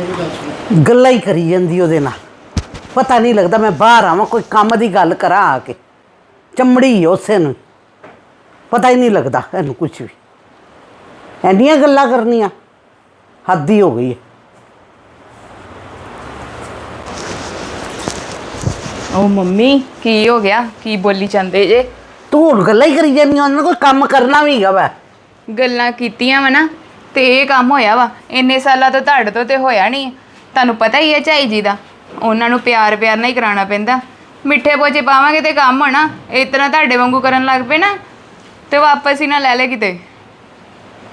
ਮੇਰੀ ਗੱਲ ਸੁਣ ਗੱਲਾਂ ਹੀ ਕਰੀ ਜਾਂਦੀ ਉਹਦੇ ਨਾਲ। ਪਤਾ ਨਹੀਂ ਲੱਗਦਾ ਮੈਂ ਬਾਹਰ ਆਵਾਂ ਕੋਈ ਕੰਮ ਦੀ ਗੱਲ ਕਰਾਂ ਆ ਕੇ। ਚਮੜੀ ਉਸੇ ਨੂੰ। ਪਤਾ ਹੀ ਨਹੀਂ ਲੱਗਦਾ ਇਹਨੂੰ ਕੁਝ ਵੀ। ਐਨੀਆਂ ਗੱਲਾਂ ਕਰਨੀਆਂ ਹੱਦ ਹੀ ਹੋ ਗਈ ਹੈ। ਉਹ ਮੰਮੀ ਕੀ ਹੋ ਗਿਆ? ਕੀ ਬੋਲੀ ਜਾਂਦੇ ਜੇ? ਤੂੰ ਹੁਣ ਗੱਲਾਂ ਹੀ ਕਰੀ ਜਾਂਦੀ ਉਹਨਾਂ ਕੋਈ ਕੰਮ ਕਰਨਾ ਵੀ ਹੈਗਾ ਵਾ। ਗੱਲਾਂ ਕੀਤੀਆਂ ਵਾ ਨਾ। ਤੇ ਇਹ ਕੰਮ ਹੋਇਆ ਵਾ। ਇੰਨੇ ਸਾਲਾਂ ਤੋਂ ਤੁਹਾਡੇ ਤੋਂ ਤੇ ਹੋਇਆ ਨਹੀਂ। ਤੁਹਾਨੂੰ ਪਤਾ ਹੀ ਹੈ ਝਾਈ ਜੀ ਦਾ। ਉਹਨਾਂ ਨੂੰ ਪਿਆਰ ਪਿਆਰ ਨਾਲ ਹੀ ਕਰਾਉਣਾ ਪੈਂਦਾ। ਮਿੱਠੇ ਪੋਚੇ ਪਾਵਾਂਗੇ ਤੇ ਕੰਮ ਹੋਣਾ। ਇਸ ਤਰ੍ਹਾਂ ਤੁਹਾਡੇ ਵਾਂਗੂ ਕਰਨ ਲੱਗ ਪਏ ਨਾ। ਤੇ ਵਾਪਸ ਹੀ ਨਾ ਲੈ ਲੈ ਕਿਤੇ।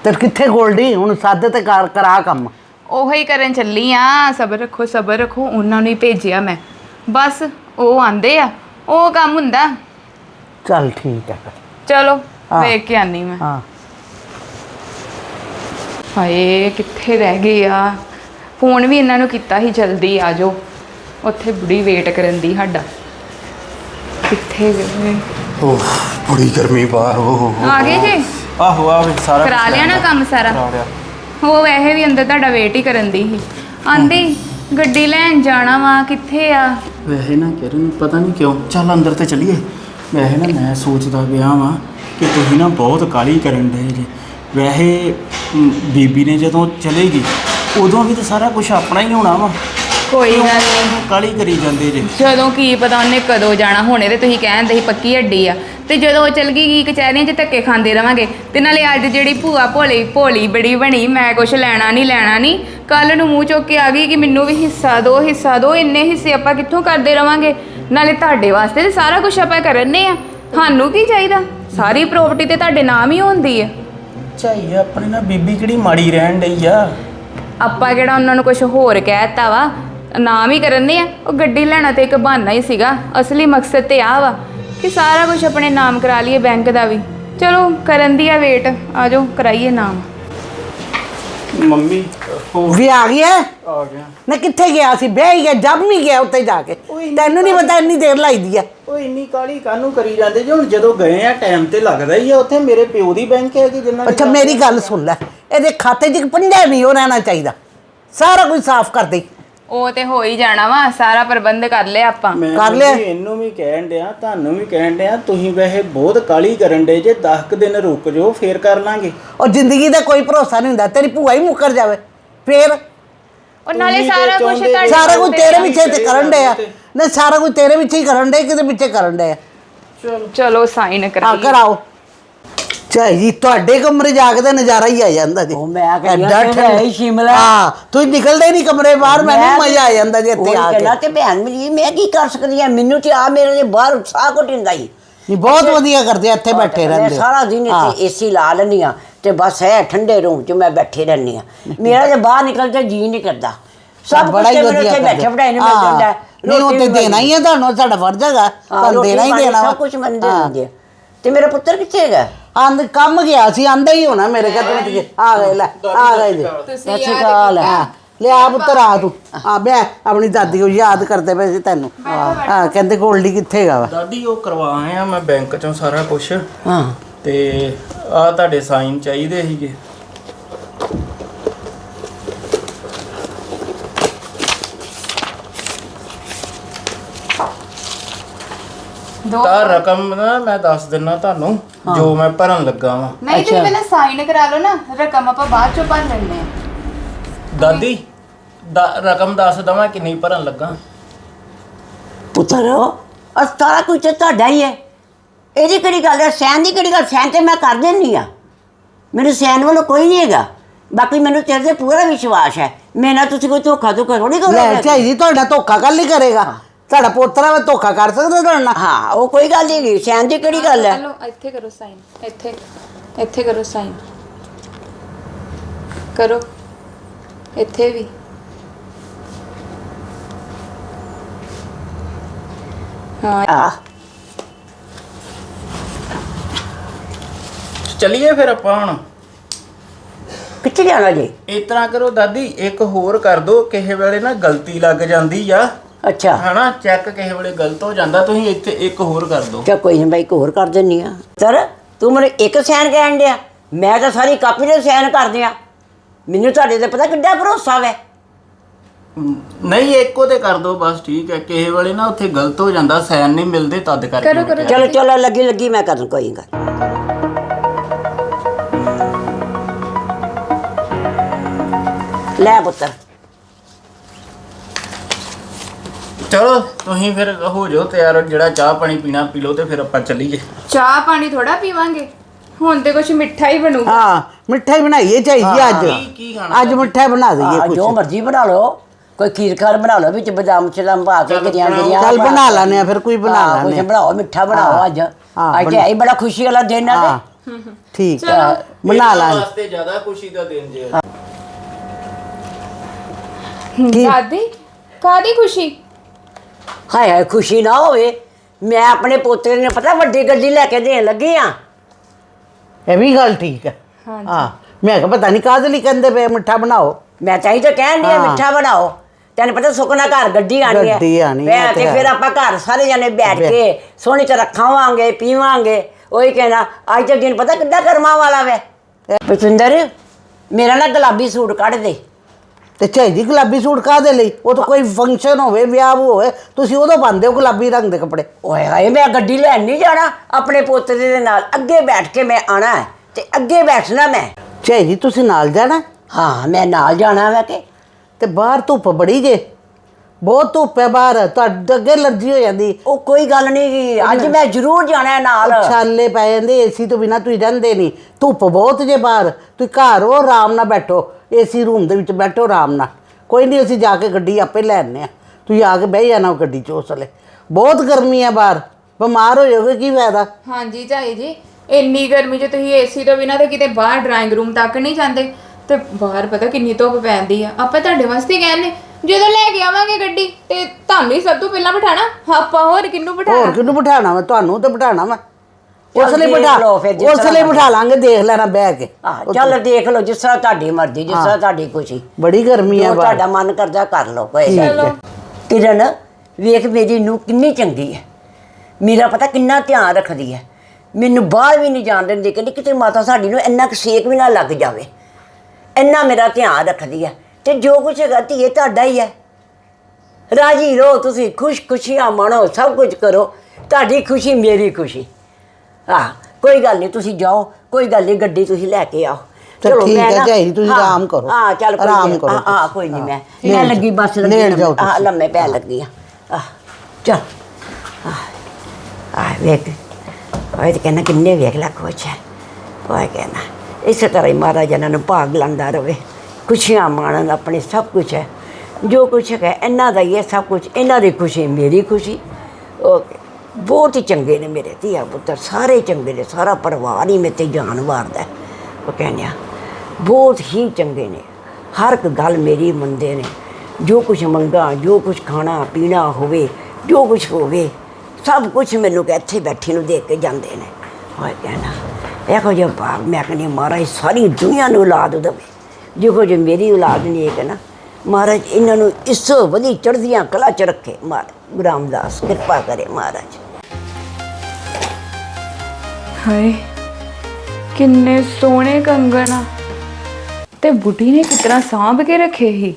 ਤੇ ਕਿੱਥੇ ਗੋਲਡੀ? ਹੁਣ ਸਾਦੇ ਤੇ ਕਰ ਕਰਾ ਕੰਮ। ਉਹੋ ਹੀ ਕਰਨ ਚੱਲੀ ਆ। ਸਬਰ ਰੱਖੋ ਸਬਰ ਰੱਖੋ। ਉਹਨਾਂ ਨੂੰ ਹੀ ਭੇਜਿਆ ਮੈਂ। ਬਸ ਉਹ ਆਂਦੇ ਆ। ਉਹ ਕੰਮ ਹੁੰਦਾ। ਚੱਲ ਠੀਕ ਹੈ ਫਿਰ। ਚਲੋ ਹਾਂ। ਵੇਖ ਕੇ ਆਨੀ ਮੈਂ। ਹਾਂ। ਹਾਏ ਕਿੱਥੇ ਰਹਿ ਗਏ ਆ? ਫੋਨ ਵੀ ਇਹਨਾਂ ਨੂੰ ਕੀਤਾ ਸੀ ਜਲਦੀ ਆ ਜਾਓ। ਉੱਥੇ ਬੁੜੀ ਵੇਟ ਕਰਨ ਦੀ ਸਾਡਾ। ਕਿੱਥੇ ਗਏ ਓਹ ਬੜੀ ਗਰਮੀ ਬਾਹਰ ਹੋ ਹੋ ਹੋ। ਆ ਗਏ ਜੀ? ਆਹੋ ਆ ਵੇਖ ਸਾਰਾ ਕਰਾ ਕੁਛ ਲਿਆ ਨਾ। ਕੰਮ ਸਾਰਾ। ਕਰਾ ਲਿਆ। ਉਹ ਵੈਸੇ ਵੀ ਅੰਦਰ ਤੁਹਾਡਾ ਵੇਟ ਹੀ ਕਰਨ ਦੀ ਸੀ। ਆਂਦੀ ਗੱਡੀ ਲੈਣ ਜਾਣਾ ਵਾ ਕਿੱਥੇ ਆ? ਵੈਸੇ ਨਾ ਕਿਰਨ ਪਤਾ ਨਹੀਂ ਕਿਉਂ ਚੱਲ ਅੰਦਰ ਤੇ ਚਲੀਏ। ਵੈਸੇ ਨਾ ਮੈਂ ਸੋਚਦਾ ਪਿਆ ਵਾਂ ਕਿ ਤੁਸੀਂ ਨਾ ਬਹੁਤ ਕਾਲੀ ਕਰਨ ਦੇ ਜੇ। ਵੈਸੇ ਬੀਬੀ ਨੇ ਜਦੋਂ ਚਲੇਗੀ ਉਦੋਂ ਵੀ ਤਾਂ ਸਾਰਾ ਕੁਝ ਆਪਣਾ ਹੀ ਹੋਣਾ ਵਾ। ਕੋਈ ਗੱਲ ਨਹੀਂ। ਕਾਲੀ ਕਰੀ ਜਾਂਦੇ ਜੇ? ਜਦੋਂ ਕੀ ਪਤਾ ਉਹਨੇ ਕਦੋਂ ਜਾਣਾ ਹੋਣੇ ਤੇ ਤੁਸੀਂ ਕਹਿੰਦੇ ਸੀ ਪੱਕੀ ਹੱਡੀ ਆ। ਤੇ ਜਦੋਂ ਉਹ ਚਲ ਗਈ ਕੀ ਕਚਹਿਰੀਆਂ 'ਚ ਧੱਕੇ ਖਾਂਦੇ ਰਵਾਂਗੇ। ਤੇ ਨਾਲੇ ਅੱਜ ਜਿਹੜੀ ਭੂਆ ਭੋਲੀ ਭੋਲੀ ਬੜੀ ਬਣੀ ਮੈਂ ਕੁਛ ਲੈਣਾ ਨਹੀਂ ਲੈਣਾ ਨਹੀਂ। ਕੱਲ ਨੂੰ ਮੂੰਹ ਚੁੱਕ ਕੇ ਆ ਗਈ ਕਿ ਮੈਨੂੰ ਵੀ ਹਿੱਸਾ ਦਿਓ ਹਿੱਸਾ ਦਿਓ ਇੰਨੇ ਹਿੱਸੇ ਆਪਾਂ ਕਿੱਥੋਂ ਕਰਦੇ ਰਵਾਂਗੇ? ਨਾਲੇ ਤੁਹਾਡੇ ਵਾਸਤੇ ਤੇ ਸਾਰਾ ਕੁਝ ਆਪਾਂ ਕਰਨੇ ਆ। ਸਾਨੂੰ ਕੀ ਚਾਹੀਦਾ? ਸਾਰੀ ਪ੍ਰਾਪਰਟੀ ਤੇ ਤੁਹਾਡੇ ਨਾਮ ਹੀ ਹੁੰਦੀ ਆ। ਚਾਹੀਏ ਆਪਣੀ ਨਾ ਬੀਬੀ ਕਿਹੜੀ ਮਾੜੀ ਰਹਿਣ ਡਈ ਆ? ਆਪਾਂ ਕਿਹੜਾ ਉਹਨਾਂ ਨੂੰ ਕੁਝ ਹੋਰ ਕਹਿਤਾ ਵਾ? ਨਾਮ ਹੀ ਕਰਨੇ ਆ ਉਹ ਗੱਡੀ ਲੈਣਾ ਤੇ ਇੱਕ ਬਹਾਨਾ ਹੀ ਸੀਗਾ ਅਸਲੀ ਮਕਸਦ ਤੇ ਆ ਵਾ ਕਿ ਸਾਰਾ ਕੁਝ ਆਪਣੇ ਨਾਮ ਕਰਾ ਲਈਏ ਬੈਂਕ ਦਾ ਵੀ। ਚਲੋ ਕਰਨ ਦੀ ਆ ਵੇਟ ਆਜੋ ਕਰਾਈਏ ਨਾਮ। ਮੰਮੀ ਹੋ ਵੀ ਆ ਗਿਆ ਆ ਗਿਆ। ਨਾ ਕਿੱਥੇ ਗਿਆ ਸੀ? ਬਹਿ ਹੀ ਗਿਆ ਜਦ ਵੀ ਗਿਆ ਉੱਤੇ ਜਾ ਕੇ। ਤੈਨੂੰ ਨਹੀਂ ਪਤਾ ਇੰਨੀ ਦੇਰ ਲਾਈਦੀ ਆ। ਉਹ ਇੰਨੀ ਕਾਲੀ ਕਾਹਨੂੰ ਕਰੀ ਜਾਂਦੇ ਜੇ? ਹੁਣ ਜਦੋਂ ਗਏ ਆ ਟਾਈਮ ਤੇ ਲੱਗਦਾ ਹੀ ਆ ਉੱਥੇ ਮੇਰੇ ਪਿਓ ਦੀ ਬੈਂਕ ਹੈ ਕਿ ਜਿੰਨਾ ਅੱਛਾ ਮੇਰੀ ਗੱਲ ਸੁਣ ਲੈ। ਇਹਦੇ ਖਾਤੇ 'ਚ ਇੱਕ ਪੰਜਾ ਨਹੀਂ ਉਹ ਰਹਿਣਾ ਚਾਹੀਦਾ। ਸਾਰਾ ਕੁਝ ਸਾਫ਼ ਕਰ ਦੇ। ਉਹ ਤੇ ਹੋ ਹੀ ਜਾਣਾ ਵਾ ਸਾਰਾ ਪ੍ਰਬੰਧ ਕਰ ਲਿਆ ਆਪਾਂ। ਮੈਂ ਕਰ ਲਿਆ? ਮੰਮੀ ਇਹਨੂੰ ਵੀ ਕਹਿਣ ਡਿਆ ਤੁਹਾਨੂੰ ਵੀ ਕਹਿਣ ਡਿਆ ਤੁਸੀਂ ਵੈਸੇ ਬਹੁਤ ਕਾਲੀ ਕਰਨ ਡੇ ਜੇ 10 ਕੁ ਦਿਨ ਰੁਕ ਜਾਓ ਫੇਰ ਕਰ ਲਾਂਗੇ। ਉਹ ਜ਼ਿੰਦਗੀ ਦਾ ਕੋਈ ਭਰੋਸਾ ਨਹੀਂ ਹੁੰਦਾ ਤੇਰੀ ਭੂਆ ਹੀ ਮੁੱਕਰ ਜਾਵੇ। ਫੇਰ ਉਹ ਨਾਲੇ ਸਾਰਾ ਕੁਝ ਤੁਹਾਡੇ ਸਾਰਾ ਕੁਝ ਤੇਰੇ। ਪਿੱਛੇ ਤੇ ਕਰਨ ਡਿਆ। ਨਹੀਂ ਸਾਰਾ ਕੁਝ ਤੇਰੇ ਪਿੱਛੇ ਹੀ ਕਰਨ ਡੇ ਕਿਤੇ ਪਿੱਛੇ ਕਰਨ ਡੇ ਚਲੋ। ਚਲੋ ਸਾਈਨ ਆ ਕਰਾਈਏ। ਕਰਾਓ। ਚਾਹੀ ਜੀ ਤੁਹਾਡੇ ਕਮਰੇ ਜਾ ਕੇ ਤਾਂ ਨਜ਼ਾਰਾ ਹੀ ਆ ਜਾਂਦਾ ਜੀ। ਉਹ ਮੈਂ ਕਹਿੰਦੀ ਐਡਾ ਹਾਂ ਹੈ ਹੀ ਸ਼ਿਮਲਾ। ਹਾਂ ਤੁਸੀਂ ਨਿਕਲਦੇ ਨਹੀਂ ਕਮਰੇ ਬਾਹਰ ਮੈਨੂੰ ਮਜ਼ਾ ਆ ਜਾਂਦਾ ਜੀ ਇੱਥੇ ਆ ਕੇ। ਕਹਿੰਦਾ ਤੇ ਭੈਣ ਮੇਰੀ ਮੈਂ ਕੀ ਕਰ ਸਕਦੀ ਆ? ਮੈਨੂੰ ਤੇ ਆ ਮੇਰੇ ਦੇ ਬਾਹਰ ਉਤਸ਼ਾਹ ਘਟਿੰਦਾ ਹੀ ਨਹੀਂ ਬਹੁਤ ਵਧੀਆ ਕਰਦੇ ਆ, ਇੱਥੇ ਬੈਠੇ ਮੈਂ ਰਹਿੰਦੇ ਸਾਰਾ ਦਿਨ। ਇੱਥੇ ਏਸੀ ਲਾ ਲੈਂਦੀ ਆ ਤੇ ਬਸ ਹੈ ਠੰਡੇ ਰੂਮ 'ਚ ਮੈਂ ਬੈਠੀ ਰਹਿੰਦੀ ਆ ਮੇਰਾ ਜੇ ਬਾਹਰ ਨਿਕਲ ਕੇ ਜੀ ਨਹੀਂ ਕਰਦਾ ਸਭ ਬੜਾ ਹੀ ਮੈਨੂੰ ਵਧੀਆ ਇੱਥੇ ਕਰਦੇ ਬੈਠੇ ਬਿਠਾਏ ਨੂੰ ਮਿਲ ਹਾਂ। ਜਾਂਦਾ ਹੈ। ਨਹੀਂ ਉਹ ਰੋਟੀ ਤੇ ਵੀ ਦੇਣਾ ਹੀ ਹੈ ਤੁਹਾਨੂੰ ਸਾਡਾ ਫਰਜ਼ ਹੈਗਾ ਹਾਂ, ਤੁਹਾਨੂੰ ਰੋਟੀ ਦੇਣਾ ਹੀ ਪਾਣੀ ਦੇਣਾ। ਸਭ ਕੁਝ ਮੈਨੂੰ ਦੇ ਹਾਂ। ਦਿੰਦੇ ਆ। ਤੇ ਮੇਰਾ ਪੁੱਤਰ ਕਿੱਥੇ ਹੈਗਾ ਆਂਦ ਕੰਮ ਗਿਆ ਸੀ ਆਂਦਾ ਹੀ ਹੋਣਾ ਮੇਰੇ ਘਰ ਤੇ ਆ ਗਏ ਲੈ ਆ ਗਏ ਜੀ ਸਤਿ ਸ਼੍ਰੀ ਅਕਾਲ ਹਾਂ ਲਿਆ ਪੁੱਤਰ ਆ ਤੂੰ। ਆ ਬੈ ਆਪਣੀ ਦਾਦੀ ਨੂੰ ਯਾਦ ਕਰਦੇ ਪਏ ਸੀ ਤੈਨੂੰ। ਹਾਂ ਕਹਿੰਦੇ ਗੋਲਡੀ ਕਿੱਥੇ ਵਾ? ਦਾਦੀ ਉਹ ਕਰਵਾ ਆਇਆ ਮੈਂ ਬੈਂਕ ਚੋਂ ਸਾਰਾ ਕੁਝ ਹਾਂ। ਤੇ ਆ ਤੁਹਾਡੇ ਸਾਈਨ ਚਾਹੀਦੇ ਸੀਗੇ। ਦੋ ਤਾਂ ਰਕਮ ਨਾ ਮੈਂ ਦੱਸ ਦਿੰਨਾ ਤੁਹਾਨੂੰ ਜੋ ਮੈਂ ਭਰਨ ਲੱਗਾ ਵਾਂ। ਨਹੀਂ ਤੁਸੀਂ ਪਹਿਲਾਂ ਸਾਈਨ ਕਰਾ ਲਓ ਨਾ ਰਕਮ ਆਪਾਂ ਬਾਅਦ ਚੋਂ ਭਰ ਲੈਂਦੇ ਆ ਦਾਦੀ ਦਾ- ਰਕਮ ਦੱਸ ਦਵਾਂ ਕਿੰਨੀ ਭਰਨ ਲੱਗਾ? ਪੁੱਤਰ ਅਸ ਸਾਰਾ ਕੁਝ ਤੇ ਤੁਹਾਡਾ ਹੀ ਹੈ। ਇਹਦੀ ਕਿਹੜੀ ਗੱਲ ਹੈ? ਸੈਨ ਦੀ ਕਿਹੜੀ ਗੱਲ? ਸੈਨ ਤੇ ਮੈਂ ਕਰ ਦਿੰਨੀ ਆ। ਮੈਨੂੰ ਸੈਨ ਵੱਲੋਂ ਕੋਈ ਨਹੀਂ ਹੈਗਾ। ਬਾਕੀ ਮੈਨੂੰ ਤੇਰੇ ਤੇ ਪੂਰਾ ਵਿਸ਼ਵਾਸ ਹੈ। ਮੇਰੇ ਨਾਲ ਤੁਸੀਂ ਕੋਈ ਧੋਖਾ ਧੋਖਾ ਥੋੜੀ ਲੈ ਕਰੋਗੇ ਜੀ ਤੁਹਾਡਾ ਧੋਖਾ ਕੱਲ ਹੀ ਕਰੇਗਾ। ਤੁਹਾਡਾ ਪੋਤਰਾ ਵਾ ਧੋਖਾ ਕਰ ਸਕਦਾ ਤੁਹਾਡੇ ਨਾਲ? ਹਾਂ ਉਹ ਕੋਈ ਗੱਲ ਨਹੀਂ ਹੈਗੀ। ਸੈਨ ਦੀ ਕਿਹੜੀ ਗੱਲ ਹੈ? ਚਲੋ ਇੱਥੇ ਕਰੋ ਸਾਈਨ ਇੱਥੇ ਇੱਥੇ ਕਰੋ ਸਾਈਨ ਕਰੋ। ਇੱਥੇ ਵੀ। ਹਾਂ। ਆ। ਚੱਲੀਏ ਫਿਰ ਆਪਾਂ ਹੁਣ। ਕਿੱਥੇ ਜਾਣਾ ਜੀ? ਇਸ ਤਰ੍ਹਾਂ ਕਰੋ ਦਾਦੀ ਇੱਕ ਹੋਰ ਕਰ ਦੋ ਕਿਸੇ ਵੇਲੇ ਨਾ ਗਲਤੀ ਲੱਗ ਜਾਂਦੀ ਆ। ਅੱਛਾ। ਹਨਾ ਚੈੱਕ ਕਿਸੇ ਵੇਲੇ ਗਲਤ ਹੋ ਜਾਂਦਾ ਤੁਸੀਂ ਇੱਥੇ ਇੱਕ ਹੋਰ ਕਰ ਦੋ। ਚਾ ਕੋਈ ਨਹੀਂ ਬਾਈ ਇੱਕ ਹੋਰ ਕਰ ਦਿੰਨੀ ਆ। ਸਰ ਤੂੰ ਮੈਨੂੰ ਇੱਕ ਸੈਨ ਕਹਿਣ ਡਿਆ। ਮੈਂ ਤਾਂ ਸਾਰੀ ਕਾਪੀ ਦੇ ਸੈਨ ਕਰ ਦਿਆਂ। ਮੈਨੂੰ ਤੁਹਾਡੇ ਤੇ ਪਤਾ ਕਿੱਡਾ ਭਰੋਸਾ ਵੈ। ਨਹੀਂ ਇੱਕੋ ਤੇ ਕਰ ਦੋ ਬਸ ਠੀਕ ਹੈ। ਕਿਸੇ ਵੇਲੇ ਨਾ ਉੱਥੇ ਗਲਤ ਹੋ ਜਾਂਦਾ ਸੈਨ ਨਹੀਂ ਮਿਲਦੇ ਤਦ ਕਰਕੇ ਕਰੋ, ਕਰੋ। ਚਲੋ ਚਲੋ ਲੱਗੀ ਲੱਗੀ ਮੈਂ ਕਰਨ ਕੋਈ ਗੱਲ ਲੈ ਪੁੱਤਰ ਚਲੋ ਤੁਸੀਂ ਫਿਰ ਹੋ ਜਾਓ ਤਿਆਰ ਜਿਹੜਾ ਚਾਹ ਪਾਣੀ ਪੀਣਾ ਪੀ ਲਓ ਤੇ ਫਿਰ ਆਪਾਂ ਚੱਲੀਏ। ਚਾਹ ਪਾਣੀ ਥੋੜਾ ਪੀਵਾਂਗੇ? ਹੁਣ ਤੇ ਕੁਝ ਮਿੱਠਾ ਹੀ ਬਣੂਗਾ। ਹਾਂ ਮਿਠਾਈ ਬਣਾਈਏ ਚਾਹੀਦੀ ਅੱਜ। ਕੀ- ਕੀ ਖਾਣਾ ਅੱਜ ਮਿਠਾਈ ਬਣਾ ਦਈਏ ਆ ਕੁਝ ਜੋ ਮਰਜ਼ੀ ਬਣਾ ਲਓ। ਕੋਈ ਖੀਰ ਖਾਰ ਬਣਾ ਲਓ ਵਿੱਚ ਬਦਾਮ ਚਲਮ ਪਾ ਕੇ ਚੱਲ ਗਿਰੀਆਂ ਚੱਲ ਬਣਾ ਆ ਫਿਰ ਕੋਈ ਬਣਾ ਹਾਂ, ਕੁਛ ਲੈਣੇ ਬਣਾਓ ਮਿੱਠਾ ਬਣਾਓ ਹਾਂ। ਅੱਜ। ਹਾਂ, ਅੱਜ ਆਈ ਬੜਾ ਖੁਸ਼ੀ ਵਾਲਾ ਦਿਨ ਆ ਹਾਂ ਤੇ। ਠੀਕ। ਹੈ ਬਣਾ ਲਾਂਗੇ ਵਾਸਤੇ ਜ਼ਿਆਦਾ ਖੁਸ਼ੀ ਦਾ ਦਿਨ ਜੇ? ਦਾਦੀ ਕਾਦੀ ਖੁਸ਼ੀ? ਹਾਏ ਹਾਏ ਖੁਸ਼ੀ ਨਾ ਹੋਵੇ। ਮੈਂ ਆਪਣੇ ਪੋਤੇ ਨੇ ਪਤਾ ਵੱਡੀ ਗੱਡੀ ਲੈ ਕੇ ਦੇਣ ਲੱਗੀ ਆ। ਇਹ ਵੀ ਗੱਲ ਠੀਕ ਹੈ ਹਾਂ ਮੈਂ ਕਿਹਾ ਪਤਾ ਨਹੀਂ ਕਾਹਦੇ ਲਈ ਕਹਿੰਦੇ ਪਏ ਮਿੱਠਾ ਬਣਾਓ। ਮੈਂ ਤਾਂ ਹੀ ਤਾਂ ਕਹਿਣ ਦੀ ਹਾਂ। ਮਿੱਠਾ ਬਣਾਓ। ਤੈਨੂੰ ਪਤਾ ਸੁਖਨਾ ਘਰ ਗੱਡੀ ਆਣੀ ਹੈ। ਗੱਡੀ ਆਉਣੀ ਹੈ ਤੇ। ਫਿਰ ਆਪਾਂ ਘਰ ਸਾਰੇ ਜਣੇ ਬੈਠ ਬੈ- ਕੇ ਸੋਹਣੀ ਤਰ੍ਹਾਂ ਖਾਵਾਂਗੇ ਪੀਵਾਂਗੇ। ਉਹੀ ਕਹਿਣਾ ਅੱਜ ਦਾ ਦਿਨ ਪਤਾ ਕਿੱਦਾਂ ਕਰਮਾ ਵਾਲਾ ਵੇ। ਪਤਿੰਦਰ ਮੇਰਾ ਨਾ ਗੁਲਾਬੀ ਸੂਟ ਕੱਢ ਦੇ। ਤੇ ਚਾਹੀਦੀ ਗੁਲਾਬੀ ਸੂਟ ਕਾਹਦੇ ਲਈ? ਉਹ ਤਾਂ ਕੋਈ ਫੰਕਸ਼ਨ ਹੋਵੇ ਵਿਆਹ ਹੋਵੇ ਤੁਸੀਂ ਉਦੋਂ ਪਾਉਂਦੇ ਹੋ ਗੁਲਾਬੀ ਰੰਗ ਦੇ ਕੱਪੜੇ। ਓਏ ਹਾਏ ਮੈਂ ਗੱਡੀ ਲੈਣ ਨਹੀਂ ਜਾਣਾ ਆਪਣੇ ਪੋਤੇ ਦੇ ਨਾਲ। ਅੱਗੇ ਬੈਠ ਕੇ ਮੈਂ ਆਣਾ ਹੈ ਤੇ ਅੱਗੇ ਬੈਠਣਾ ਮੈਂ। ਚਾਹੀਦੀ ਤੁਸੀਂ ਨਾਲ ਜਾਣਾ ਹਾਂ ਮੈਂ ਨਾਲ ਜਾਣਾ ਵਾ ਕਿ ਤੇ ਬਾਹਰ ਧੁੱਪ ਬੜੀ ਜੇ। ਬਹੁਤ ਧੁੱਪ ਹੈ ਬਾਹਰ। ਤੁਹਾਡੇ ਅੱਗੇ ਅਲਰਜੀ ਹੋ ਜਾਂਦੀ। ਉਹ ਕੋਈ ਗੱਲ ਨਹੀਂ ਅੱਜ ਮੈਂ ਜ਼ਰੂਰ ਜਾਣਾ ਹੈ ਨਾਲ। ਛਾਲੇ ਪੈ ਜਾਂਦੇ ਏਸੀ ਤੋਂ ਬਿਨਾ ਤੁਸੀਂ ਰਹਿੰਦੇ ਨਹੀਂ। ਧੁੱਪ ਬਹੁਤ ਜੇ ਬਾਹਰ। ਤੁਸੀਂ ਘਰ ਹੋ ਆਰਾਮ ਨਾਲ ਬੈਠੋ। ਏਸੀ ਰੂਮ ਦੇ ਵਿੱਚ ਬੈਠੋ ਆਰਾਮ ਨਾਲ। ਕੋਈ ਨਹੀਂ ਅਸੀਂ ਜਾ ਕੇ ਗੱਡੀ ਆਪੇ ਲੈ ਆਉਂਦੇ ਆ ਤੁਸੀਂ ਆ ਕੇ ਬਹਿ ਜਾਣਾ ਉਹ ਗੱਡੀ 'ਚ ਉਸ ਵੇਲੇ। ਬਹੁਤ ਗਰਮੀ ਹੈ ਬਾਹਰ। ਬਿਮਾਰ ਹੋ ਜਾਓਗੇ ਕੀ ਫਾਇਦਾ? ਹਾਂਜੀ ਝਾਈ ਜੀ। ਇੰਨੀ ਗਰਮੀ 'ਚ ਤੁਸੀਂ ਏਸੀ ਤੋਂ ਬਿਨਾਂ ਤੇ ਕਿਤੇ ਬਾਹਰ ਡਰਾਇੰਗ ਰੂਮ ਤੱਕ ਨਹੀਂ ਜਾਂਦੇ। ਤੇ ਬਾਹਰ ਪਤਾ ਕਿੰਨੀ ਧੁੱਪ ਪੈਂਦੀ ਆ। ਆਪਾਂ ਤੁਹਾਡੇ ਵਾਸਤੇ ਹੀ ਕਹਿੰਦੇ ਜਦੋਂ ਲੈ ਕੇ ਆਵਾਂਗੇ ਗੱਡੀ ਤੇ ਤੁਹਾਨੂੰ ਹੀ ਸਭ ਤੋਂ ਪਹਿਲਾਂ ਬਿਠਾਣਾ ਆਪਾਂ ਹੋਰ ਕਿੰਨੂੰ ਹੋਰ ਬਿਠਾਣਾ ਕਿਹਨੂੰ ਬਿਠਾਣਾ ਮੈਂ ਤੁਹਾਨੂੰ ਤੇ ਬਿਠਾਣਾ ਮੈਂ ਉਸ ਚੱਲ ਲਈ ਦੇਖ ਬਿਠਾ ਲਓ ਫਿਰ ਜਿਸ ਉਸ ਤਰ੍ਹਾਂ ਲਈ। ਬਿਠਾ ਲਾਂਗੇ ਦੇਖ ਲੈਣਾ ਬਹਿ ਕੇ। ਆਹ ਚੱਲ ਦੇਖ ਲਓ ਜਿਸ ਤਰ੍ਹਾਂ ਤੁਹਾਡੀ ਮਰਜ਼ੀ ਜਿਸ ਤਰ੍ਹਾਂ ਤੁਹਾਡੀ ਖੁਸ਼ੀ। ਬੜੀ ਗਰਮੀ ਜੋ ਬਾਹਰ। ਤੁਹਾਡਾ ਮਨ ਕਰਦਾ ਕਰ ਲਓ ਕੋਈ ਗੱਲ ਕਿਰਨ ਵੇਖ ਮੇਰੀ ਨੂੰ ਕਿੰਨੀ ਚੰਗੀ ਹੈ। ਮੇਰਾ ਪਤਾ ਕਿੰਨਾ ਧਿਆਨ ਰੱਖਦੀ ਹੈ। ਮੈਨੂੰ ਬਾਹਰ ਵੀ ਨਹੀਂ ਜਾਣ ਦਿੰਦੀ ਕਹਿੰਦੀ ਕਿਤੇ ਮਾਤਾ ਸਾਡੀ ਨੂੰ ਇੰਨਾ ਕੁ ਸੇਕ ਵੀ ਨਾ ਲੱਗ ਜਾਵੇ। ਇੰਨਾ ਮੇਰਾ ਧਿਆਨ ਰੱਖਦੀ ਹੈ ਤੇ ਜੋ ਕੁਝ ਹੈਗਾ ਧੀਏ ਤੁਹਾਡਾ ਹੀ ਹੈ ਰਾਜੀ ਰਹੋ ਤੁਸੀਂ ਖੁਸ਼ ਖੁਸ਼ੀਆਂ ਮਾਣੋ ਸਭ ਕੁਝ ਕਰੋ ਤੁਹਾਡੀ ਖੁਸ਼ੀ ਮੇਰੀ ਖੁਸ਼ੀ ਆਹ ਕੋਈ ਗੱਲ ਨਹੀਂ ਤੁਸੀਂ ਜਾਓ ਕੋਈ ਗੱਲ ਨਹੀਂ ਗੱਡੀ ਤੁਸੀਂ ਲੈ ਕੇ ਆਓ ਚੱਲ ਠੀਕ ਮੈਂ ਹੈ ਨਾ- ਝਾਈ, ਤੁਸੀਂ ਹਾਂ, ਆਰਾਮ ਕਰੋ। ਹਾਂ ਚੱਲ ਕੋਈ ਆਰਾਮ ਨਹੀਂ, ਕਰੋ ਹਾਂ, ਹਾਂ ਤੁਸੀਂ। ਕੋਈ ਨਹੀਂ ਮੈਂ ਹਾਂ। ਮੈਂ ਲੇਟ ਲੱਗੀ ਬਸ ਜਾਓ। ਲੱਗੀ ਲੇਟ ਜਾਓ ਹਾਂ ਤੁਸੀਂ। ਲੰਮੇ ਪੈ ਲੱਗੀ ਆ ਆਹ, ਚੱਲ ਆ ਵੇਖ ਉਹ ਤੇ ਕਹਿੰਦਾ ਕਿੰਨੇ ਵੇਖ ਲੈ ਕੁਛ ਹੈ ਉਹ ਕਹਿੰਦਾ ਇਸੇ ਤਰ੍ਹਾਂ ਹੀ ਮਹਾਰਾਜ ਇਹਨਾਂ ਨੂੰ ਭਾਗ ਲਾਂਦਾ ਰਵੇ। ਖੁਸ਼ੀਆਂ ਮਾਣਨ ਆਪਣੇ ਸਭ ਕੁਝ ਹੈ। ਜੋ ਕੁਝ ਹੈ ਇਹਨਾਂ ਦਾ ਹੀ ਹੈ ਸਭ ਕੁਝ ਇਹਨਾਂ ਦੀ ਖੁਸ਼ੀ ਮੇਰੀ ਖੁਸ਼ੀ। ਓਕੇ ਬਹੁਤ ਹੀ ਚੰਗੇ ਨੇ ਮੇਰੇ ਧੀਆ ਪੁੱਤਰ, ਸਾਰੇ ਚੰਗੇ ਨੇ। ਸਾਰਾ ਪਰਿਵਾਰ ਹੀ ਮੇਰੇ ਤੇ ਜਾਨ ਵਾਰਦਾ ਹੈ। ਉਹ ਕਹਿੰਦੇ ਆ। ਬਹੁਤ ਹੀ ਚੰਗੇ ਨੇ। ਹਰ ਇੱਕ ਗੱਲ ਮੇਰੀ ਮੰਨਦੇ ਨੇ। ਜੋ ਕੁਝ ਮੰਗਾ, ਜੋ ਕੁਝ ਖਾਣਾ, ਪੀਣਾ ਹੋਵੇ, ਜੋ ਕੁਝ ਹੋਵੇ, ਸਭ ਕੁਝ ਮੈਨੂੰ ਕਿ ਇੱਥੇ ਬੈਠੀ ਨੂੰ ਦੇਖ ਕੇ ਜਾਂਦੇ ਨੇ। ਹੋਏ ਕਹਿਣਾ ਇਹੋ ਜਿਹਾ ਭਾਵ ਮੈਂ ਕਹਿੰਦੀ ਮਹਾਰਾਜ, ਸਾਰੀ ਦੁਨੀਆ ਨੂੰ ਔਲਾਦ ਦੇਵੇ। ਜਿਹੋ ਜਿਹੀ ਮੇਰੀ ਔਲਾਦ ਨਹੀਂ ਹੈ ਨਾ, ਮਹਾਰਾਜ, ਇਹਨਾਂ ਨੂੰ ਇਸ ਵਧੀ ਚੜ੍ਹਦੀਆਂ ਕਲਾ ਚ ਰੱਖੇ। ਮਹਾਰਾਜ, ਗੁਰੂ ਰਾਮਦਾਸ, ਕਿਰਪਾ ਕਰੇ ਮਹਾਰਾਜ। ਹਾਏ, ਕਿੰਨੇ ਸੋਹਣੇ ਕੰਗਣ ਆ। ਤੇ ਬੁੱਢੀ ਨੇ ਕਿਤਨਾ ਸਾਂਭ ਕੇ ਰੱਖੇ ਹੀ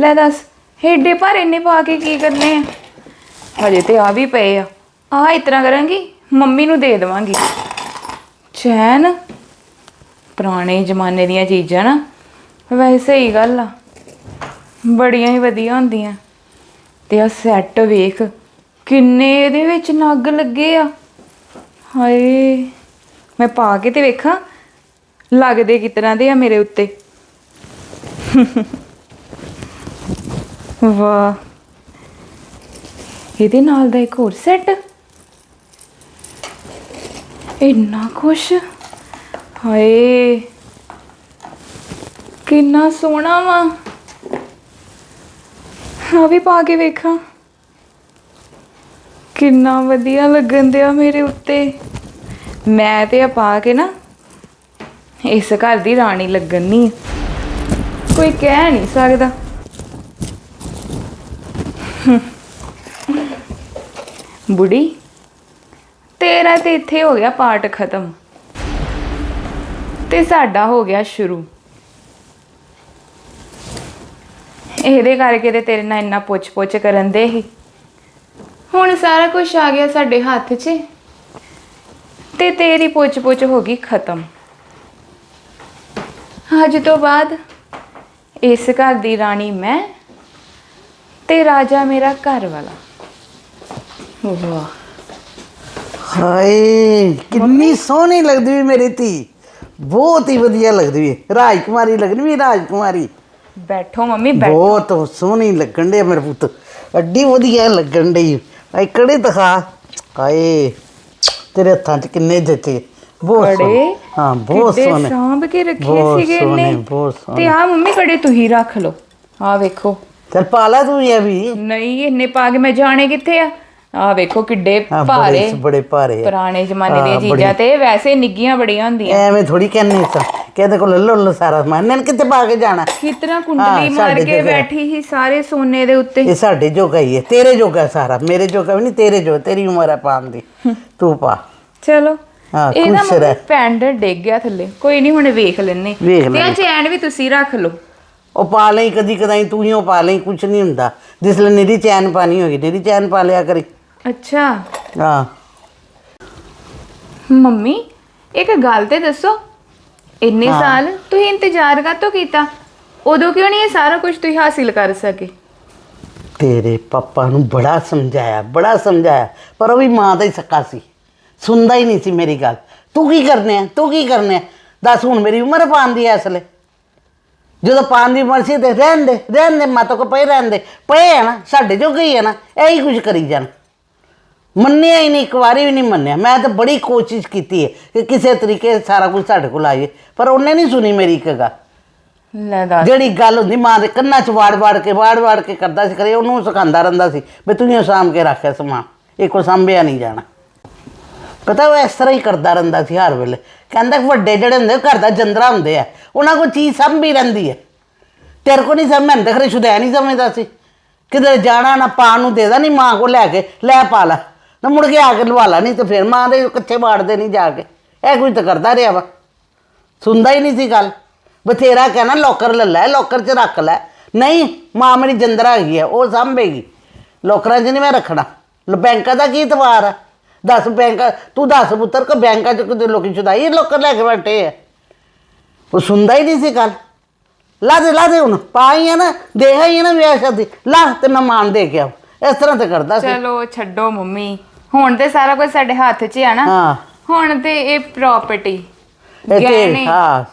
ਲੈ ਦੱਸ ਏਡੇ ਪਰ ਇੰਨੇ ਪਾ ਕੇ ਕੀ ਕਰਨੇ ਆ? ਹਜੇ ਤੇ ਆ ਵੀ ਪਏ ਆ। ਆ ਇਤਨਾ ਕਰਾਂਗੀ, ਮੰਮੀ ਨੂੰ ਦੇ ਦੇਵਾਂਗੀ। ਚੈਨ, ਪੁਰਾਣੇ ਜ਼ਮਾਨੇ ਦੀਆਂ ਚੀਜ਼ਾਂ ਨਾ, ਵੈਸੇ ਹੀ ਗੱਲ ਆ। ਬੜੀਆਂ ਹੀ ਵਧੀਆ ਹੁੰਦੀਆਂ। ਤੇ ਆ ਸੈੱਟ ਵੇਖ, ਕਿੰਨੇ ਇਹਦੇ ਵਿੱਚ ਨਗ ਲੱਗੇ ਆ। ਹਾਏ, ਮੈਂ ਪਾ ਕੇ ਤੇ ਵੇਖਾਂ, ਲੱਗਦੇ ਕਿਸ ਤਰ੍ਹਾਂ ਦੇ ਆ ਮੇਰੇ ਉੱਤੇ। ਵਾਹ। ਇਹਦੇ ਨਾਲ ਦਾ ਇੱਕ ਹੋਰ ਸੈੱਟ ਇੰਨਾ ਖੁਸ਼? ਹਾਏ, ਕਿੰਨਾ ਸੋਹਣਾ ਵਾ। ਆ ਵੀ ਪਾ ਕੇ ਵੇਖਾਂ। ਕਿੰਨਾ ਵਧੀਆ ਲੱਗਣ ਦਿਆ ਮੇਰੇ ਉੱਤੇ। ਮੈਂ ਤੇ ਆ ਪਾ ਕੇ ਨਾ, ਇਸ ਘਰ ਦੀ ਰਾਣੀ ਲੱਗਣ ਨਹੀਂ ਕੋਈ ਕਹਿ ਨਹੀਂ ਸਕਦਾ। ਬੁੜੀ ਤੇਰਾ ਤੇ ਇੱਥੇ ਹੋ ਗਿਆ ਪਾਠ ਖਤਮ। ਤੇ ਸਾਡਾ ਹੋ ਗਿਆ ਸ਼ੁਰੂ। ਇਹਦੇ ਕਰਕੇ ਤੇ ਤੇਰੇ ਨਾਲ ਇੰਨਾ ਪੁੱਛ-ਪੁੱਛ ਕਰਨ ਦੇ ਹੀ। ਹੁਣ ਸਾਰਾ ਕੁਝ ਆ ਗਿਆ ਸਾਡੇ ਹੱਥ 'ਚ। ਤੇ ਤੇਰੀ ਪੁੱਛ-ਪੁੱਛ ਹੋ ਗਈ ਖਤਮ। ਅੱਜ ਤੋਂ ਬਾਅਦ ਇਸ ਘਰ ਦੀ ਰਾਣੀ ਮੈਂ ਤੇ ਰਾਜਾ ਮੇਰਾ ਘਰ ਵਾਲਾ। ਵਾਹ। ਹਾਏ ਕਿੰਨੀ ਸੋਹਣੀ ਲੱਗਦੀ ਵੀ ਮੇਰੀ ਧੀ। ਬਹੁਤ ਹੀ ਵਧੀਆ ਲੱਗਦੀ ਵੀ। ਰਾਜਕੁਮਾਰੀ ਲੱਗਦੀ ਵੀ ਰਾਜਕੁਮਾਰੀ। ਬੈਠੋ ਮੰਮੀ ਬੈਠੋ। ਬਹੁਤ ਸੋਹਣੀ ਲੱਗਣ ਦੇ ਮੇਰੇ ਪੁੱਤ। ਅੱਡੀ ਵਧੀਆ ਲੱਗਣ ਡਈ। ਆਈ ਕਿਹੜੇ ਦਿਖਾ? ਹਾਏ ਤੇਰੇ ਹੱਥਾਂ 'ਚ ਕਿੰਨੇ ਜੱਚੇ ਬਹੁਤ ਸੋਹਣੇ। ਹਾਂ ਬਹੁਤ ਕਿੱਡੇ ਸੋਹਣੇ। ਸਾਂਭ ਕੇ ਰੱਖੇ ਬਹੁਤ ਸੀਗੇ ਸੋਹਣੇ, ਇਹਨੇ ਬਹੁਤ ਤੇ ਸੋਹਣੇ। ਆ ਮੰਮੀ ਕੜੇ ਤੁਸੀਂ ਰੱਖ ਲਓ। ਆ ਵੇਖੋ। ਚਲ ਪਾ ਲੈ ਤੂੰ ਇਹ ਵੀ। ਨਹੀਂ ਇੰਨੇ ਪਾ ਕੇ ਮੈਂ ਜਾਣੇ ਕਿੱਥੇ ਆ? ਆ ਵੇਖੋ ਕਿੱਡੇ ਹਾਂ ਭਾਰੇ ਬੜੇ ਬੜੇ ਭਾਰੇ ਆ। ਪੁਰਾਣੇ ਜ਼ਮਾਨੇ ਦੀਆਂ ਹਾਂ, ਚੀਜ਼ਾਂ ਬੜੀ- ਤੇ ਵੈਸੇ ਨਿੱਗੀਆਂ ਬੜੀਆਂ ਹੁੰਦੀਆਂ। ਐਵੇਂ ਥੋੜੀ ਕਹਿੰਨੀ ਸਾਂ ਕਿਹਦੇ ਕੋਲ ਲੈ ਲੋ ਸਾਰਾ ਸਮਾਨ। ਇਹਨਾਂ ਨੇ ਕਿੱਥੇ ਪਾ ਕੇ ਜਾਣਾ? ਕਿਤਨਾ ਕੁੰਡਲੀ ਹਾਂ, ਮਾਰ ਸਾਡੇ ਕੇ ਜਗ੍ਹਾ। ਬੈਠੀ ਸੀ ਸਾਰੇ ਸੋਨੇ ਦੇ ਉੱਤੇ। ਇਹ ਸਾਡੇ ਜੋਗਾ ਹੀ ਹੈ ਤੇਰੇ ਜੋਗਾ ਸਾਰਾ। ਮੇਰੇ ਜੋਗਾ ਵੀ ਨਹੀਂ ਤੇਰੇ ਜੋ ਤੇਰੀ ਉਮਰ ਹੈ ਪਾਉਣ ਦੀ। ਤੂੰ ਪਾ। ਚਲੋ। ਹਾਂ, ਇਹ ਨਾ ਖੁਸ਼ ਰਹਿ। ਪੈਂਡ ਡਿੱਗ ਗਿਆ ਥੱਲੇ। ਕੋਈ ਨਹੀਂ ਹੁਣ ਵੇਖ ਲੈਨੇ ਵੇਖ ਤੇ ਆ ਲੈਂਦੇ। ਚੈਨ ਵੀ ਤੁਸੀਂ ਰੱਖ ਲਓ। ਉਹ ਪਾ ਲਈ ਕਦੀ ਕਦਾਈ ਤੂੰ ਹੀ ਉਹ ਪਾ ਲਈ ਕੁਝ ਨਹੀਂ ਹੁੰਦਾ। ਜਿਸ ਲਈ ਨਿਰੀ ਚੈਨ ਪਾਣੀ ਹੋਗੀ ਨਿਰੀ ਚੈਨ ਪਾ ਲਿਆ ਕਰੀ। ਅੱਛਾ। ਹਾਂ। ਮੰਮੀ ਇੱਕ ਗੱਲ ਤੇ ਦੱਸੋ। ਇੰਨੇ ਸਾਲ ਤੁਸੀਂ ਇੰਤਜ਼ਾਰ ਕਾਤੋਂ ਕੀਤਾ? ਉਦੋਂ ਕਿਉਂ ਨਹੀਂ ਇਹ ਸਾਰਾ ਕੁਝ ਤੁਸੀਂ ਹਾਸਿਲ ਕਰ ਸਕੇ? ਤੇਰੇ ਪਾਪਾ ਨੂੰ ਬੜਾ ਸਮਝਾਇਆ ਬੜਾ ਸਮਝਾਇਆ। ਪਰ ਉਹ ਵੀ ਮਾਂ ਦਾ ਹੀ ਸੱਕਾ ਸੀ। ਸੁਣਦਾ ਹੀ ਨਹੀਂ ਸੀ ਮੇਰੀ ਗੱਲ। ਤੂੰ ਕੀ ਕਰਨੇ ਆ? ਤੂੰ ਕੀ ਕਰਨੇ ਆ? ਦੱਸ ਹੁਣ ਮੇਰੀ ਉਮਰ ਪਾਉਣ ਦੀ ਐ ਅਸਲੇ ਜਦੋਂ ਪਾਉਣ ਦੀ ਉਮਰ ਸੀ ਤੇ ਰਹਿਣ ਦੇ ਰਹਿਣ ਦੇ ਮਾਤਾ ਕੋ ਪਏ ਰਹਿਣ ਦੇ। ਪਏ ਆ ਨਾ ਸਾਡੇ ਜੋ ਗਈ ਹੈ ਨਾ। ਇਹੀ ਕੁਝ ਕਰੀ ਜਾਣ। ਮੰਨਿਆ ਹੀ ਨਹੀਂ ਇੱਕ ਵਾਰੀ ਵੀ ਨਹੀਂ ਮੰਨਿਆ। ਮੈਂ ਤਾਂ ਬੜੀ ਕੋਸ਼ਿਸ਼ ਕੀਤੀ ਹੈ ਕਿ ਕਿਸੇ ਤਰੀਕੇ ਸਾਰਾ ਕੁਝ ਸਾਡੇ ਕੋਲ ਆਏ। ਪਰ ਉਹਨੇ ਨਹੀਂ ਸੁਣੀ ਮੇਰੀ ਇੱਕ ਗੱਲ। ਲੈ ਦੱਸ। ਜਿਹੜੀ ਗੱਲ ਹੁੰਦੀ ਮਾਂ ਦੇ ਕੰਨਾਂ 'ਚ ਵਾੜ ਵਾੜ ਕੇ ਵਾੜ ਵਾੜ ਕੇ ਕਰਦਾ ਸੀ ਕਰੇ ਉਹਨੂੰ ਸਿਖਾਉਂਦਾ ਰਹਿੰਦਾ ਸੀ ਵੀ ਤੂੰ ਹੀ ਸਾਂਭ ਕੇ ਰੱਖਿਆ ਸਮਾਨ ਇਹ ਕੋ ਸਾਂਭਿਆ ਨਹੀਂ ਜਾਣਾ। ਪਤਾ ਉਹ ਇਸ ਤਰ੍ਹਾਂ ਹੀ ਕਰਦਾ ਰਹਿੰਦਾ ਸੀ ਹਰ ਵੇਲੇ। ਕਹਿੰਦਾ ਵੱਡੇ ਜਿਹੜੇ ਹੁੰਦੇ ਉਹ ਘਰ ਦਾ ਜੰਦਰਾ ਹੁੰਦੇ ਆ। ਉਹਨਾਂ ਕੋਲ ਚੀਜ਼ ਸਾਂਭੀ ਰਹਿੰਦੀ ਹੈ। ਤੇਰੇ ਕੋ ਨਹੀਂ ਸਮਝ ਖਰੇ ਸ਼ੁਦੈ ਨਹੀਂ ਸਮਝਦਾ ਸੀ। ਕਿਧਰ ਜਾਣਾ ਨਾ ਪਾਣ ਨੂੰ ਦੇਦਾ ਨਹੀਂ ਮਾਂ ਕੋ ਲੈ ਕੇ ਲੈ ਪਾ ਲੈ। ਨਾ ਮੁੜ ਕੇ ਆ ਕੇ ਲਵਾ ਲਾ, ਨਹੀਂ ਤੇ ਫਿਰ ਮਾਂ ਦੇ ਕਿੱਥੇ ਵਾੜਦੇ ਨਹੀਂ ਜਾ ਕੇ। ਇਹ ਕੁਝ ਤਾਂ ਕਰਦਾ ਰਿਹਾ ਵਾ। ਸੁਣਦਾ ਹੀ ਨਹੀਂ ਸੀ ਗੱਲ। ਬਥੇਰਾ ਕਹਿਣਾ, ਲੋਕਰ ਲੈ ਲੈ, ਲੋਕਰ 'ਚ ਰੱਖ ਲੈ। ਨਹੀਂ, ਮਾਂ ਮੇਰੀ ਜੰਦਰਾ ਹੈਗੀ ਹੈ ਉਹ ਸਾਂਭੇਗੀ। ਲੋਕਰਾਂ 'ਚ ਨਹੀਂ ਮੈਂ ਰੱਖਣਾ। ਬੈਂਕਾਂ ਦਾ ਕੀ ਇਤਵਾਰ ਆ? ਦੱਸ ਬੈਂਕ, ਤੂੰ ਦੱਸ ਪੁੱਤਰ, ਕੋ ਬੈਂਕਾਂ 'ਚ ਕਿਤੇ ਲੋਕੀ ਚੁਦਾਈ ਲੋਕਰ ਲੈ ਕੇ ਬੈਠੇ ਆ। ਉਹ ਸੁਣਦਾ ਹੀ ਨਹੀਂ ਸੀ ਗੱਲ। ਲਾ ਦੇ ਲਾ ਦੇ ਹੁਣ ਪਾਈ ਆ ਨਾ, ਦੇ ਆਈ ਨਾ ਵਿਆਹ ਸ਼ਾਦੀ। ਲਾ ਤੇ ਮੈਂ ਮਾਨ ਦੇ ਕੇ ਆਉ ਇਸ ਤਰ੍ਹਾਂ ਤੇ ਕਰਦਾ ਸੀ। ਚਲੋ, ਛੱਡੋ ਮੰਮੀ। ਹੁਣ ਤੇ ਸਾਰਾ ਕੁਝ ਸਾਡੇ ਹੱਥ 'ਚ ਆ ਨਾ। ਹਾਂ। ਹੁਣ ਤੇ ਇਹ ਪ੍ਰਾਪਰਟੀ ਗਹਿਣੇ ਹਾਂ।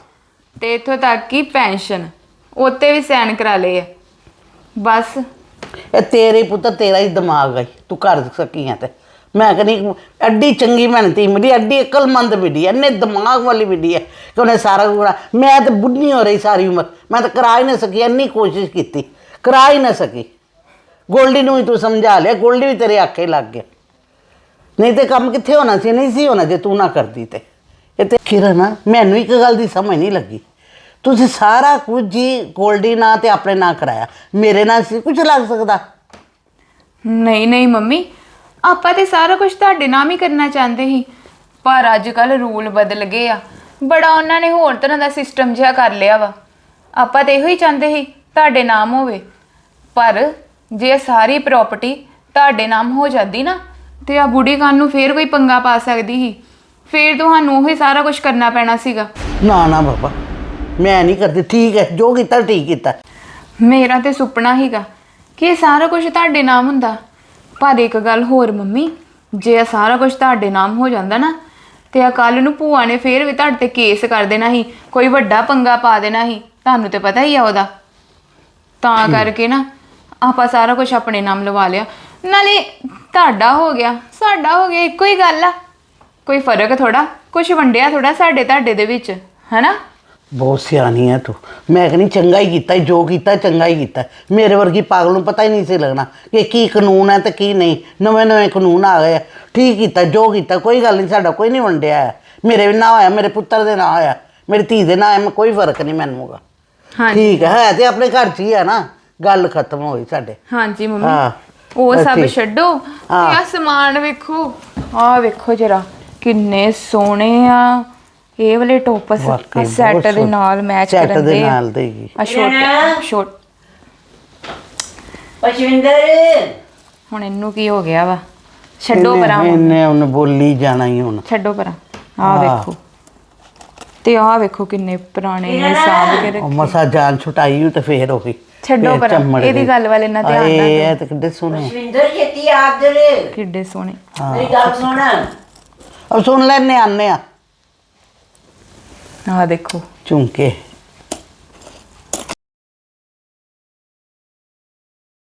ਤੇ ਇਥੋਂ ਤੱਕ ਕਿ ਪੈਨਸ਼ਨ ਉੱਤੇ ਵੀ ਸਾਈਨ ਕਰਾ ਲਏ ਆ। ਬਸ। ਇਹ ਤੇਰੇ ਪੁੱਤ ਤੇਰਾ ਹੀ ਦਿਮਾਗ ਹੈ ਤੂੰ ਕਰ ਸਕੀ ਹੈ ਤੇ। ਮੈਂ ਕਹਿੰਦੀ ਐਡੀ ਚੰਗੀ ਮਿਹਨਤੀ ਮਿਲੀ ਐਡੀ ਅਕਲਮੰਦ ਮਿਲੀ ਐਨੇ ਦਿਮਾਗ ਵਾਲੀ ਮਿਲੀ ਹੈ ਕਿ ਉਹਨੇ ਸਾਰਾ ਕਰਾ- ਮੈਂ ਤਾਂ ਬੁੱਢੀ ਹੋ ਰਹੀ ਸਾਰੀ ਉਮਰ। ਮੈਂ ਤਾਂ ਕਰਾ ਹੀ ਨਾ ਸਕੀ ਇੰਨੀ ਕੋਸ਼ਿਸ਼ ਕੀਤੀ। ਕਰਾ ਹੀ ਨਾ ਸਕੀ। ਗੋਲਡੀ ਨੂੰ ਹੀ ਤੂੰ ਸਮਝਾ ਲਿਆ ਗੋਲਡੀ ਵੀ ਤੇਰੇ ਆਖੇ ਲੱਗ ਗਿਆ। ਨਹੀਂ ਤੇ ਕੰਮ ਕਿੱਥੇ ਹੋਣਾ ਸੀ? ਨਹੀਂ ਸੀ ਹੋਣਾ ਜੇ ਤੂੰ ਨਾ ਕਰਦੀ ਤੇ। ਇਹ ਤੇ ਕਿਰਨ, ਮੈਨੂੰ ਇੱਕ ਗੱਲ ਦੀ ਸਮਝ ਨਹੀਂ ਲੱਗੀ। ਤੁਸੀਂ ਸਾਰਾ ਕੁਝ ਜੀ ਗੋਲਡੀ ਨਾਂ ਤੇ ਆਪਣੇ ਨਾਂ ਕਰਾਇਆ। ਮੇਰੇ ਨਾਲ ਸੀ ਕੁਝ ਲੱਗ ਸਕਦਾ? ਨਹੀਂ ਨਹੀਂ ਮੰਮੀ। ਆਪਾਂ ਤੇ ਸਾਰਾ ਕੁਝ ਤੁਹਾਡੇ ਨਾਮ ਹੀ ਕਰਨਾ ਚਾਹੁੰਦੇ ਸੀ। ਪਰ ਅੱਜ ਕੱਲ ਰੂਲ ਬਦਲ ਗਏ ਆ। ਬੜਾ ਉਹਨਾਂ ਨੇ ਹੋਰ ਤਰ੍ਹਾਂ ਦਾ ਸਿਸਟਮ ਜਿਹਾ ਕਰ ਲਿਆ ਵਾ। ਆਪਾਂ ਤੇ ਇਹੋ ਹੀ ਚਾਹੁੰਦੇ ਸੀ, ਤੁਹਾਡੇ ਨਾਮ ਹੋਵੇ। ਪਰ ਜੇ ਸਾਰੀ ਪ੍ਰਾਪਰਟੀ ਤੁਹਾਡੇ ਨਾਮ ਹੋ ਜਾਂਦੀ ਨਾ ਤੇ ਆ ਬੁੜੀ ਕਾਨ ਨੂੰ ਫੇਰ ਕੋਈ ਪੰਗਾ ਪਾ ਸਕਦੀ ਸੀ। ਫੇਰ ਤੁਹਾਨੂੰ ਉਹੀ ਸਾਰਾ ਕੁਝ ਕਰਨਾ ਪੈਣਾ ਸੀਗਾ। ਨਾ ਨਾ ਬਾਬਾ ਮੈਂ ਨਹੀਂ ਕਰਦੀ ਠੀਕ ਹੈ ਜੋ ਕੀਤਾ ਠੀਕ ਕੀਤਾ। ਮੇਰਾ ਤੇ ਸੁਪਨਾ ਹੀਗਾ ਕਿ ਇਹ ਸਾਰਾ ਕੁਝ ਤੁਹਾਡੇ ਨਾਮ ਹੁੰਦਾ। ਪਰ ਇੱਕ ਗੱਲ ਹੋਰ ਮੰਮੀ ਜੇ ਇਹ ਸਾਰਾ ਕੁਝ ਤੁਹਾਡੇ ਨਾਮ ਹੋ ਜਾਂਦਾ ਨਾ ਤੇ ਆ ਕੱਲ ਨੂੰ ਭੂਆ ਨੇ ਫੇਰ ਵੀ ਤੁਹਾਡੇ ਤੇ ਕੇਸ ਕਰ ਦੇਣਾ ਸੀ ਕੋਈ ਵੱਡਾ ਪੰਗਾ ਪਾ ਦੇਣਾ ਸੀ ਤੁਹਾਨੂੰ ਤੇ ਪਤਾ ਹੀ ਆ ਉਹਦਾ। ਤਾਂ ਕਰਕੇ ਨਾ ਆਪਾਂ ਸਾਰਾ ਕੁਝ ਆਪਣੇ ਨਾਮ ਲਵਾ ਲਿਆ। ਨਾਲੇ ਤੁਹਾਡਾ ਹੋ ਗਿਆ ਸਾਡਾ ਹੋ ਗਿਆ ਇੱਕੋ ਹੀ ਗੱਲ ਆ। ਕੋਈ ਫ਼ਰਕ ਥੋੜਾ ਕੁਝ ਵੰਡਿਆ ਥੋੜਾ ਸਾਡੇ ਤੁਹਾਡੇ ਦੇ ਵਿੱਚ ਹੈਨਾ? ਬਹੁਤ ਸਿਆਣੀ ਹੈ ਤੂੰ। ਮੈਂ ਕਹਿੰਦੀ ਚੰਗਾ ਹੀ ਕੀਤਾ ਜੋ ਕੀਤਾ ਚੰਗਾ ਹੀ ਕੀਤਾ। ਮੇਰੇ ਵਰਗੀ ਪਾਗਲ ਨੂੰ ਪਤਾ ਹੀ ਨਹੀਂ ਸੀ ਲੱਗਣਾ ਕਿ ਕੀ ਕਾਨੂੰਨ ਹੈ ਤੇ ਕੀ ਨਹੀਂ। ਨਵੇਂ ਨਵੇਂ ਕਾਨੂੰਨ ਆ ਗਏ ਆ। ਠੀਕ ਕੀਤਾ ਜੋ ਕੀਤਾ ਕੋਈ ਗੱਲ ਨਹੀਂ ਸਾਡਾ ਕੋਈ ਨਹੀਂ ਵੰਡਿਆ। ਹੈ। ਮੇਰੇ ਵੀ ਨਾ ਹੋਇਆ ਮੇਰੇ ਪੁੱਤਰ ਦੇ ਨਾਂ ਹੋਇਆ ਮੇਰੀ ਧੀ ਦੇ ਨਾਂ ਹੈ ਕੋਈ ਫ਼ਰਕ ਨਹੀਂ ਮੈਨੂੰ ਹਾਂਜੀ। ਠੀਕ ਹੈ ਹੈ ਤੇ ਆਪਣੇ ਘਰ 'ਚ ਹੀ ਹੈ ਨਾ ਗੱਲ ਖਤਮ ਹੋਈ ਸਾਡੇ। ਹਾਂਜੀ ਮੰਮੀ। ਹਾਂ। ਉਹ ਸਭ। ਛੱਡੋ ਤੇ ਹਾਂ। ਆ ਸਮਾਨ ਵੇਖੋ। ਆ ਵੇਖੋ ਜਰਾ ਕਿੰਨੇ ਸੋਹਣੇ ਆ। ਇਹ ਵਾਲੇ ਟੋਪਸ ਸੈੱਟ ਦੇ। ਨਾਲ ਮੈਚ ਸੈੱਟ ਕਰਨ ਦੇ ਦੇ ਨਾਲ ਦੇਗੀ ਆ ਛੋਟੇ ਛੋਟ ਪਸ਼ਵਿੰਦਰ। ਹੁਣ ਇਹਨੂੰ ਕੀ ਹੋ ਗਿਆ ਵਾ? ਛੱਡੋ ਪਰਾਂ ਹੁਣ। ਇਹਨੇ ਉਹਨੇ ਬੋਲੀ ਜਾਣਾ ਹੀ ਹੁਣ। ਛੱਡੋ ਪਰਾਂ। ਆਹ ਹਾਂ। ਵੇਖੋ। ਤੇ ਆਹ ਵੇਖੋ ਕਿੰਨੇ ਪੁਰਾਣੇ ਨੇ ਸਾਂਭ ਕੇ ਰੱਖੇ। ਮਸਾ ਜਾਨ ਛੁਟਾਈ ਤੇ ਫੇਰ ਉਹੀ ਛੱਡੋ ਪਰਾਂ, ਇਹਦੀ। ਗੱਲ ਵੱਲ ਇੰਨਾ ਧਿਆਨ ਨਾ। ਇਹ ਤੇ ਕਿੱਡੇ ਸੋਹਣੇ। ਪਸ਼ਵਿੰਦਰ ਛੇਤੀ ਆਦਰ ਕਿੱਡੇ ਸੋਹਣੇ। ਮੇਰੀ ਗੱਲ ਸੁਣ। ਅਬ ਸੁਣ ਲੈਨੇ ਆਨੇ ਆ ਆਹ ਦੇਖੋ। ਝੁੰਕੇ।